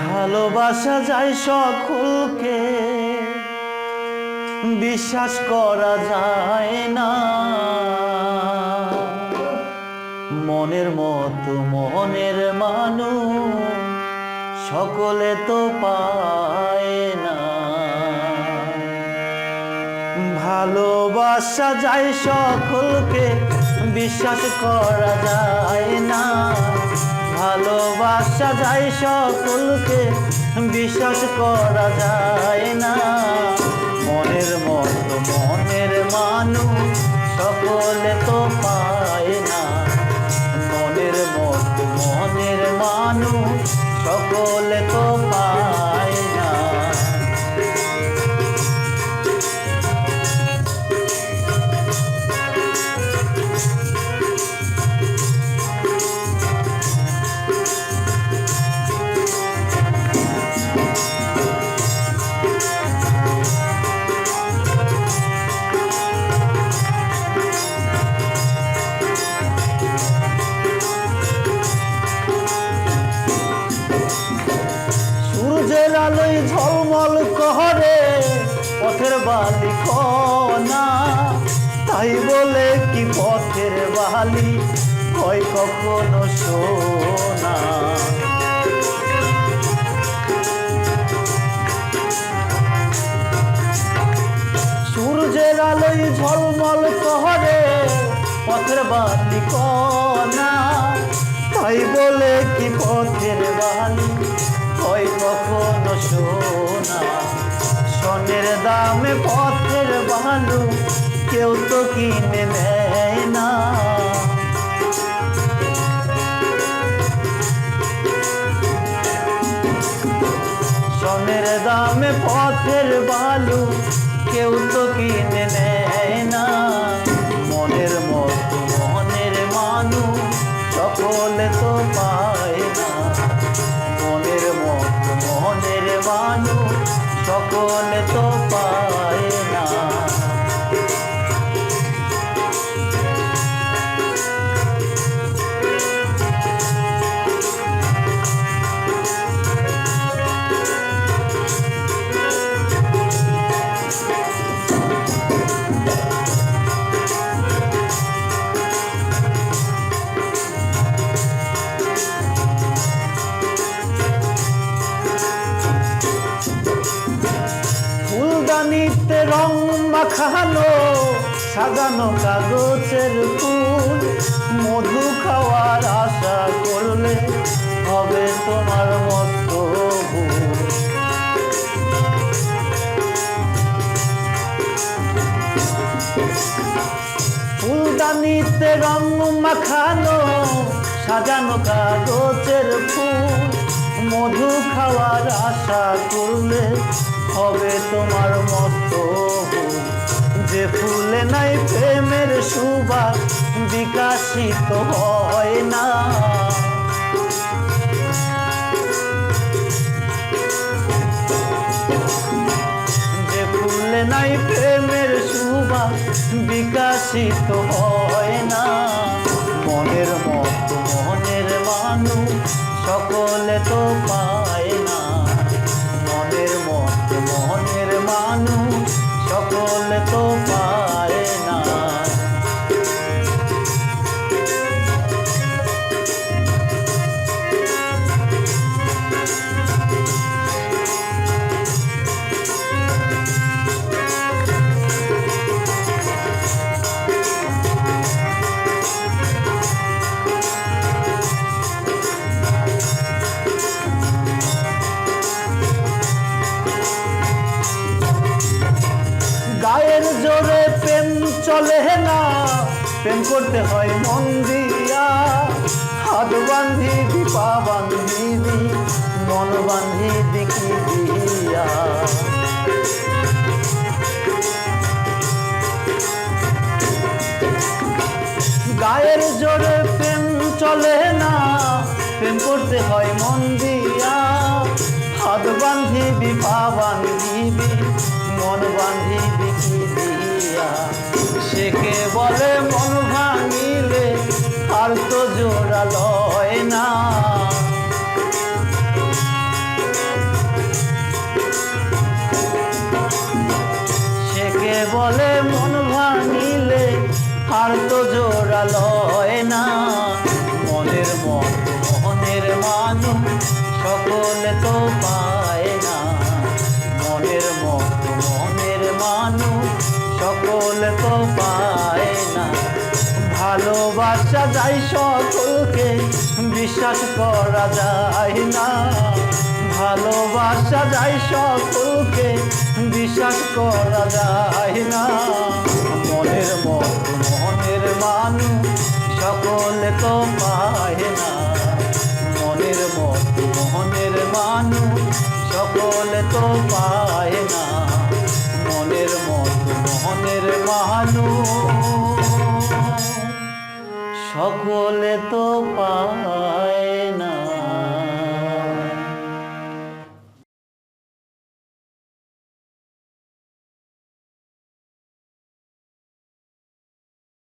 ভালোবাসা যায় সকলকে, বিশ্বাস করা যায় না। মনের মতো মনের মানুষ সকলে তো পায় না। ভালোবাসা যায় সকলকে, বিশ্বাস করা যায় না। ভালোবাসা যায় সকলকে বিশ্বাস করা যায় না। বালি কণা তাই বলে কি পথের বালি হয় কখনো সোনা সূর্যের আলোয় ঝলমল করে পথের বালি কণা তাই বলে কি পথের বালি হয় কখনো সোনা সোনের দামে পথের বালু, কেউ তো কিনে নেয় না। সোনের দামে পথের বালু, কেউ তো কিনে নেয় সকলে তো পায় সাজানো কাগজের ফুল, মধু খাওয়ার আশা করলে হবে তোমার মতো ফুলদানিতে রং মাখানো, সাজানো কাগজের ফুল, মধু খাওয়ার আশা করলে হবে তোমার মতো। যে ফুলে নাই প্রেমের সুবা বিকাশিত হয় না। যে ফুলে নাই প্রেমের সুবা বিকাশিত হয় চলে না। প্রেম করতে হয় মন দিয়া। হাত বান্ধি দীপা বান্ধি দি মন বান্ধি দিকি দিয়া। গায়ের জোরে প্রেম চলে না। প্রেম করতে হয় মন দিয়া। হাত বান্ধিবি পা বান্ধিবি মন বান্ধিবি কি দিয়া। আর তো জোড়া লয় না। মনের মন, মনের মানুষ সকলে তো পায় না। মনের মত মনের মানুষ সকলে তো পায় না। ভালোবাসা যায় সকলকে, বিশ্বাস করা যায় না। ভালোবাসা যায় সকলকে, বিশ্বাস করা যায় না। সকলে তো পায় না। মনের মত, মনের মানুষ সকল তো পায় না। মনের মত, মনের মানুষ সকলে তো পায়